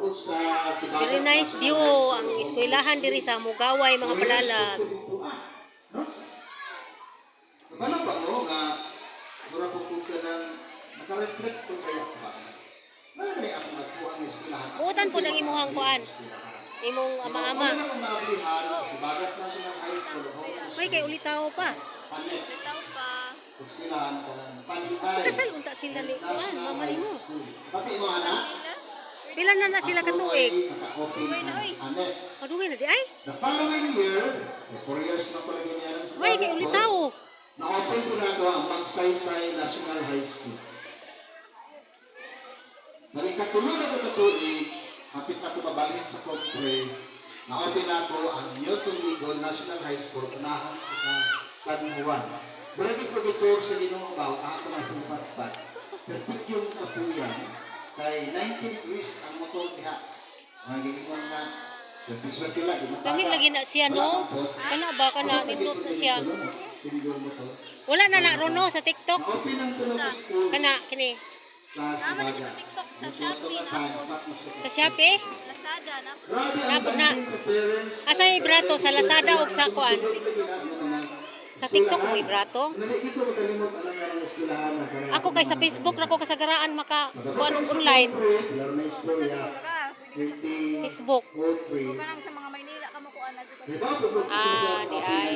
Very nice view ang eskwelahan diri sa Mugaway mga palalag. No? Kabalo ba mo nga mura po po ka ng nakareflect po kaya ba? Ano ni ako nagkuha ng eskwelahan? Buutan po ng imuhang kuan. Imong ama-ama. Uy, kay ulitaw pa. Ikaw pa. Eskwelahan ka ng Panitay. Kasal unta sila ni kuan, High mo. Pati mo anak? Pila na na sila katuig. Uy, na, annex. Paduwi na di ay. The following year, four years na pala ganyan. Uy, kay Bagat, ulitaw. Na-open ko na ito ang Magsaysay National High School. Nagikatuloy na ko katuig, hapit na ko mabalik sa Compre, na-open na ko ang Newton Ligon National High School, unahan sa sa San Juan. Balik ko dito sa Ginong Ubaw, ako na pinapatpat. Perfect yung kapuyan, kay 19 degrees ang motor diha. Mga gingon na, swerte-swerte lang. Langit lagi na siya no. Kana ba kana nindot na siya. Wala na na Rono sa TikTok. Kana kini sa Tama na sa TikTok, sa Shopee, na sa Shopee. Lazada na. Napod na. Asa yung brato? Sa Lazada o sa kuan? Sa TikTok mo ko na parang- Ako kay sa Facebook ra ko kasagaraan maka kuan online. Laro na istorya. Ka. 20 Facebook. Kanang sa mga Maynila ka ko sa Ah, di ay.